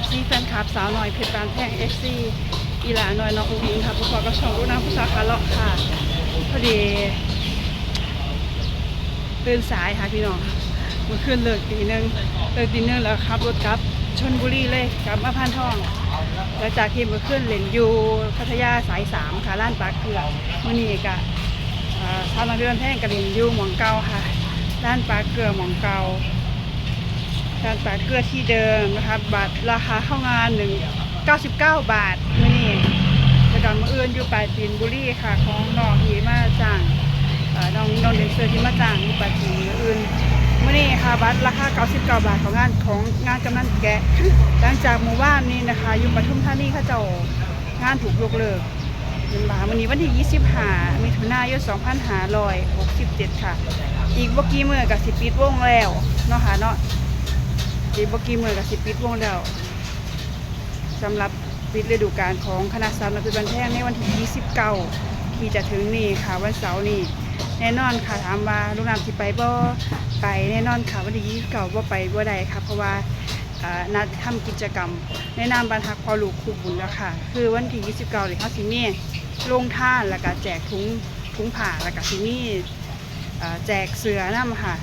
FC แฟนคลับสาวหน่อยเพชรบานแพง FC อีหลาหน่อยน้องอุ้งอิงค่ะผู้ขอก็ช่องลูกน้ำผู้สาขาเลาะค่ะพอดีตื่นสายค่ะพี่น้องเมื่อคืนเลิกตีหนึ่งเลิกตีหนึ่งแล้วขับรถกลับชนบุรีเลยกลับมาพันทองหลังจากที่เมื่อคืนเล่นอยู่พัทยาสายสามค่ะล้านปลาเกลือมื่อนี้กะชาวนาเรือนแท่งกระเล่นอยู่หมองเก่าค่ะล้านปลาเกลือหมองเก่า การปาดเกลือที่เดิมนะคะบัตรราคาเข้างานหนึ่ง99บาทมื่อนี้แล้วก็มาเอื้อนอยู่ปลายจีนบุรีค่ะ ของน้องที่มาจ้างอ่อน้องน้องเดนเซอร์ที่มาจ้างอยู่ปลายจีนมื้ออื่นมื่อนี้ค่ะบัตรราคา99บาทของงานของงานกำนันแกะหลังจากหมู่บ้านนี้นะคะอยู่ปทุมธานีเขาเจ้างานถูกยกเลิกเป็นมาวันนี้วันที่ 25มิถุนายน2567 ค่ะ อีกบ่กี่มื้อก็สิปิดวงแล้วเนาะค่ะเนาะ อีกบกี้มือกับสิปิดวงแล้วสำหรับปิดฤดูกาลของคณะสามนักบันแท่งในวันที่29ที่จะถึงนี่ค่ะวันเสาร์นี่แน่นอนค่ะถามว่าลูกน้ำสิไปบ่ไปแน่นอนค่ะวันที่29บ่ไปบ่ได้ค่ะเพราะว่านัดทำกิจกรรมในนามบรรทักพอลูกคูบุญแล้วค่ะ คือวันที่29นี่เขาสิมีลงท่านแล้วก็แจกถุงถุงผ้าแล้วก็สิมีแจกเสือน้ำค่ะ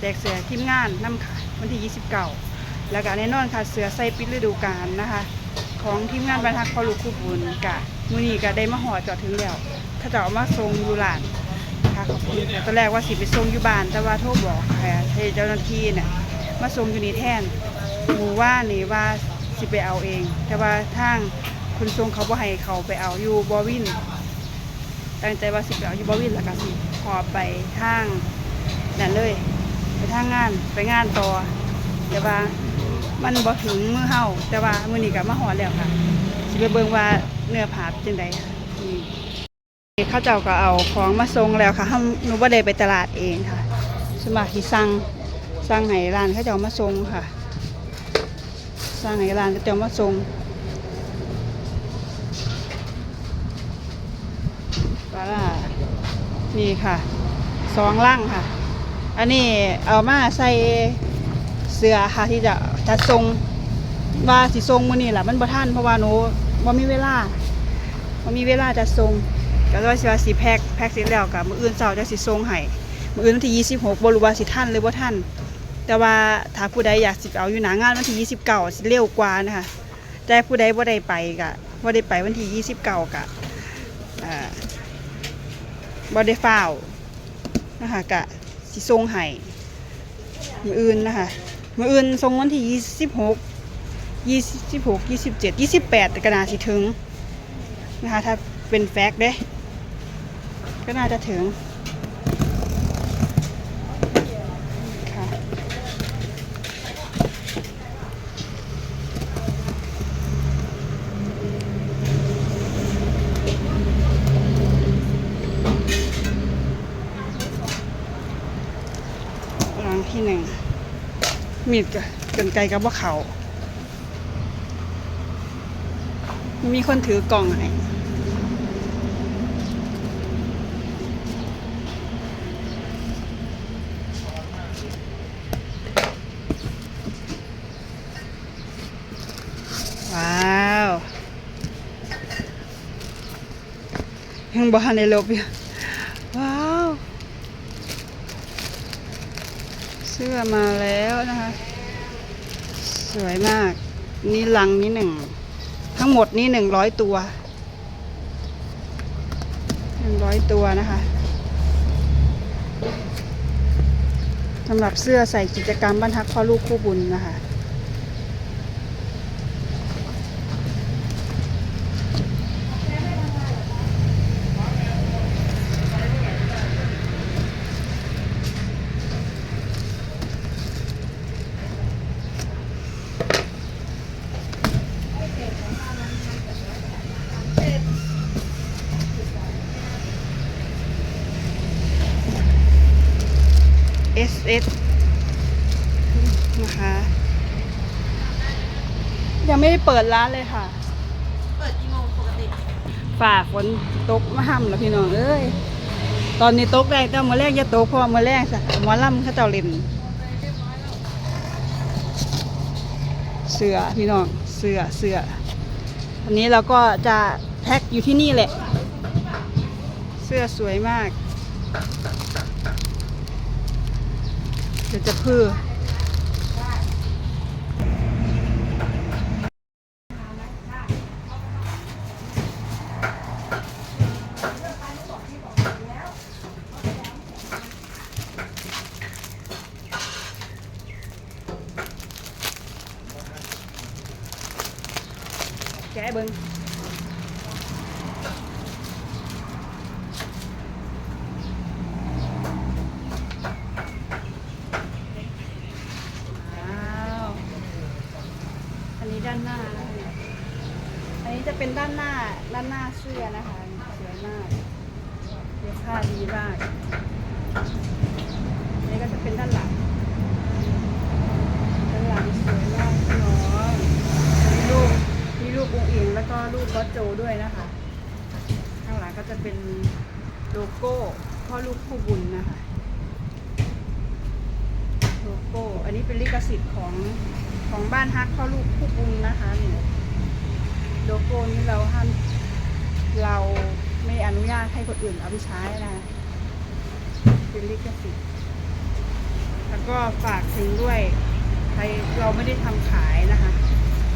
แจกเสือทีมงานน้ำค่ะ วันที่29 แล้วก็แน่นอนค่ะเสือใส่ปิดฤดูกาลนะคะ ของทีมงานบรรทักพอลูกคู่บุญกะมือนี้ก็ได้มาหอจอดถึงแล้วถ้าจะเอามาส่งยู่ร้านนะคะขอบคุณค่ตอนแรกว่าสิไปส่งยูบาน แต่ว่าโทรบอกค่ะให้เจ้าหน้าที่เนี่ยมาส่งอยู่นี่แทนหมู่ว่านี่ว่าสิไปเอาเอง แต่ว่าทางคุณทรงเขาบ่ให้เขาไปเอาอยู่บอวิน ตั้งใจว่าสิไปเอาอยู่บอวินแล้วก็สิหอไปทางนั่นเลย ไปทางงานไปงานต่อแต่ว่า มันบ่ถึงมือเฮาแต่ว่ามื้อนี้ก็มาฮอดแล้วค่ะสิไปเบิ่งว่าเนื้อผาเป็นจังไดค่ะนี่เขาเจ้าก็เอาของมาส่งแล้วค่ะเฮาหนูบ่ได้ไปตลาดเองค่ะสมากที่สั่งสั่งให้ร้านเขาเจ้ามาส่งค่ะสั่งให้ร้านเขาเจ้ามาส่งปลาร้านี่ค่ะสองลังค่ะ อันนี้เอามาใส่เสื้อค่ะที่จะ จะทรงว่าสิทรงมื้อนี้แหละมันบ่ทันเพราะว่าหนูบ่มีเวลาบ่มีเวลาจะทรงก็เลยสิว่าสิแพ็คแพ็คเสร็จแล้วก็มื้ออื่นเช้าจะสิทรงให้มื้ออื่นวันที่26บ่รู้ว่าสิทันหรือบ่ทันแต่ว่าถ้าผู้ใดอยากสิเอาอยู่หน้างานวันที่29สิเร็วกว่านะคะแต่ผู้ใดบ่ได้ไปก็บ่ได้ไปวันที่29ก็อ่าบ่ได้ฟ้าวนะคะก็สิส่งให้มืออื่นนะคะ มืออื่นส่งวันที่ยี่สิบหกยี่สิบหกยี่สิบเจ็ดยี่สิบแปดก็น่าสิถึงนะคะถ้าเป็นแฟกต์เด้ ก็น่าจะถึงค่ะรังที่หนึ่ง มีดกันไกลกับว่าเขามีคนถือกล่องให้ว้าว ยังบ้านในลบอยู่ว้าว เสื้อมาแล้วนะคะ สวยมาก นี่ลังนี้หนึ่ง ทั้งหมดนี่หนึ่งร้อยตัวหนึ่งร้อยตัวนะคะสำหรับเสื้อใส่กิจกรรมบ้านทักพ่อลูกคู่บุญนะคะ S S นะคะ ยังไม่ได้เปิดร้านเลยค่ะ เปิดกี่โมงปกติฝ่าฝนตกมาห้ำแล้วพี่น้องเอ้ย ตอนนี้ตกได้แต่เมื่อแรกจะตกเพราะว่าเมื่อแรกสะหมอลำเขาเจ้าเล่นเสือพี่น้องสื้อเสื้ออันนี้เราก็จะแพ็คอยู่ที่นี่แหละ เสื้อสวยมากเดี๋ยวจะพื้อแกะเบิ้งว้าวอันนี้ด้านหน้านะคะอันนี้จะ เป็นด้านหน้าด้านหน้าเสื้อนะคะสวยมากเย็บผ้าดีมากนนี้ก็จะเป็นด้านหลังด้านหลังสวยมากน้องมีรูปมีรูปองค์อิงแล้วก็รูปบอสโจด้วยนะคะ ข้างหลังก็จะเป็นโลโก้พ่อลูกคู่บุญนะคะโลโก้อันนี้เป็นลิขสิทธิ์ของของบ้านฮักพ่อลูกคู่บุญนะคะนี่ โลโก้นี้เราห้ามเราไม่อนุญาตให้คนอื่นเอาไปใช้นะเป็นลิขสิทธิ์แล้วก็ฝากถึงด้วยใครเราไม่ได้ทำขายนะคะ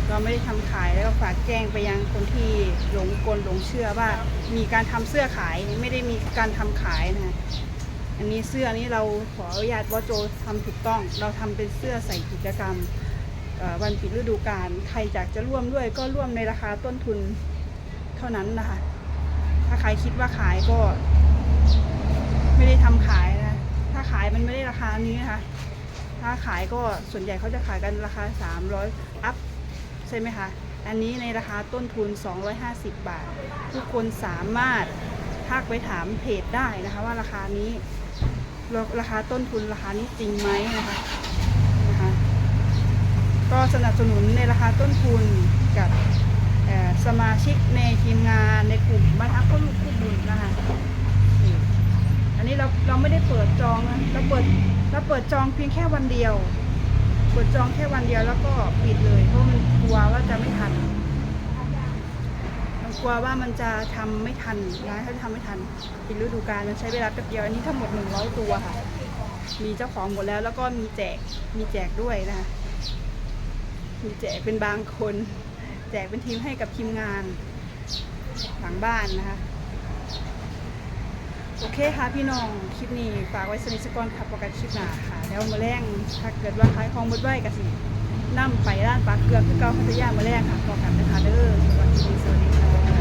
เราไม่ได้ทำขายแล้วก็ฝากแจ้งไปยังคนที่หลงกลหลงเชื่อว่า มีการทำเสื้อขายไม่ได้มีการทำขายนะอันนี้เสื้อนี้เราขออนุญาตว่าโจทำถูกต้อง เราทำเป็นเสื้อใส่กิจกรรม วันปิดฤดูกาลใครอยากจะร่วมด้วยก็ร่วมในราคาต้นทุนเท่านั้นนะคะ ถ้าใครคิดว่าขายก็ ไม่ได้ทำขายนะ ถ้าขายมันไม่ได้ราคานี้นะคะ ถ้าขายก็ส่วนใหญ่เขาจะขายกันราคา 300 อัพใช่ไหมคะ อันนี้ในราคาต้นทุน 250 บาท ทุกคนสามารถทักไปถามเพจได้นะคะ ว่าราคานี้ราคาต้นทุนราคานี้จริงไหมนะคะ ก็สนับสนุนในราคาต้นทุนกับสมาชิกในทีมงานในกลุ่มบ้านฮักก็ลูกคู่บุญนะคะอันนี้เราเราไม่ได้เปิดจองนะเราเปิดเราเปิดจองเพียงแค่วันเดียว เปิดจองแค่วันเดียวแล้วก็ปิดเลยเพราะมันกลัวว่าจะไม่ทันกลัวว่ามันจะทำไม่ทันร้านเขาจะทำไม่ทันปิดฤดูกาลมันใช้เวลาแป๊บเดียวอันนี้ทั้งหมด100ตัวค่ะ มีเจ้าของหมดแล้วแล้วก็มีแจกมีแจกด้วยนะคะ มีแจกเป็นบางคน แจกเป็นทีมให้กับทีมงานหลังบ้านนะคะ โอเคค่ะพี่น้อง คลิปนี้ฝากไว้สนิทสกอนครับประกันคลิปหนาค่ะ แล้วมาแรงถ้าเกิดว่าขายของหมดไว้ก็สินั่ไปร้านปลาเกลือคือเก่าพัทยามาแรงค่ะพอกันนะคะเด้อสวัสดีค่ะ